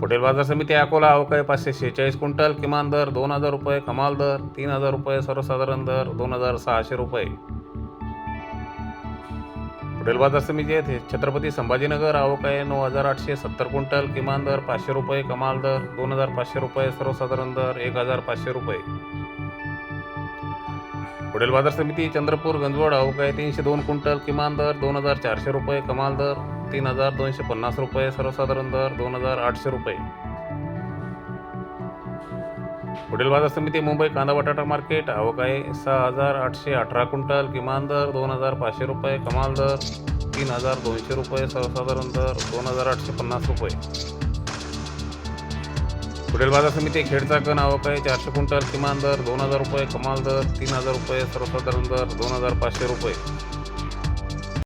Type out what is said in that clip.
पुढील बाजार समिती अकोला अवकाय पाचशे शेहेचाळीस क्विंटल किमान दर दोन हजार रुपये कमाल दर तीन हजार रुपये सर्वसाधारण दर दोन हजार सहाशे रुपये. पुढील बाजार समिती आहे छत्रपती संभाजीनगर अवकाय नऊ हजार आठशे सत्तर क्विंटल किमान दर पाचशे रुपये कमाल दर दोन हजार पाचशे रुपये सर्वसाधारण दर एक हजार पाचशे रुपये. पुढील बाजार समिती चंद्रपूर गंजवड अवकाय तीनशे दोन क्विंटल किमान दर दोन हजार चारशे रुपये कमाल दर तीन हजार दोनशे पन्नास रुपये सर्वसाधारण दर दोन हजार आठशे रुपये. पुढील बाजार समिती मुंबई कांदा बटाटा मार्केट अवकाय सहा हजार आठशे अठरा क्विंटल किमान दर दोन हजार पाचशे रुपये कमाल दर तीन हजार दोनशे रुपये सर्वसाधारण दर दोन हजार आठशे पन्नास रुपये. पुढील बाजार समिती खेडचा कण अवकाय चारशे क्विंटल किमान दर दोन हजार रुपये कमाल दर तीन हजार रुपये सर्वसाधारण दर दोन हजार पाचशे रुपये.